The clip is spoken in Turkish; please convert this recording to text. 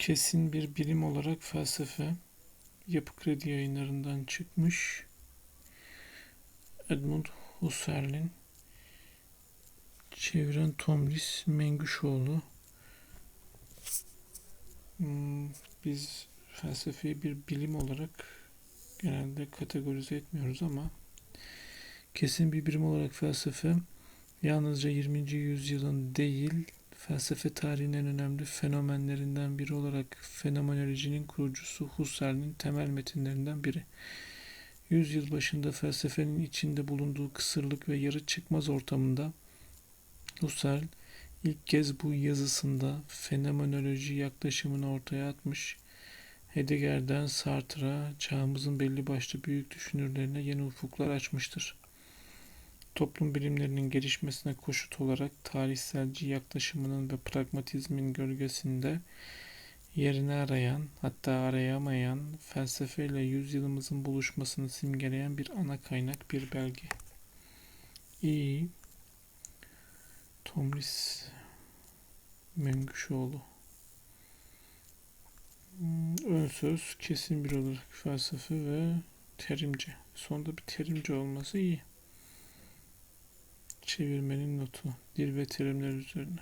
kesin bir bilim olarak felsefe Yapı Kredi yayınlarından çıkmış. Edmund Husserl'in çeviren Tomris Mengüşoğlu. Hmm, Biz felsefeyi bir bilim olarak genelde kategorize etmiyoruz ama kesin bir birim olarak felsefe yalnızca 20. yüzyılın değil felsefe tarihinin en önemli fenomenlerinden biri olarak fenomenolojinin kurucusu Husserl'in temel metinlerinden biri. Yüzyıl başında felsefenin içinde bulunduğu kısırlık ve yarı çıkmaz ortamında Husserl ilk kez bu yazısında fenomenoloji yaklaşımını ortaya atmış, Heidegger'den Sartre'a çağımızın belli başlı büyük düşünürlerine yeni ufuklar açmıştır. Toplum bilimlerinin gelişmesine koşut olarak tarihselci yaklaşımının ve pragmatizmin gölgesinde yerini arayan, hatta arayamayan, felsefeyle yüzyılımızın buluşmasını simgeleyen bir ana kaynak, bir belge. İyi. Tomris Mengüşoğlu. Hmm, Ön söz kesin bir olarak felsefe ve terimci. Sonunda bir terimci olması iyi. Çevirmenin notu. Dil ve terimler üzerine.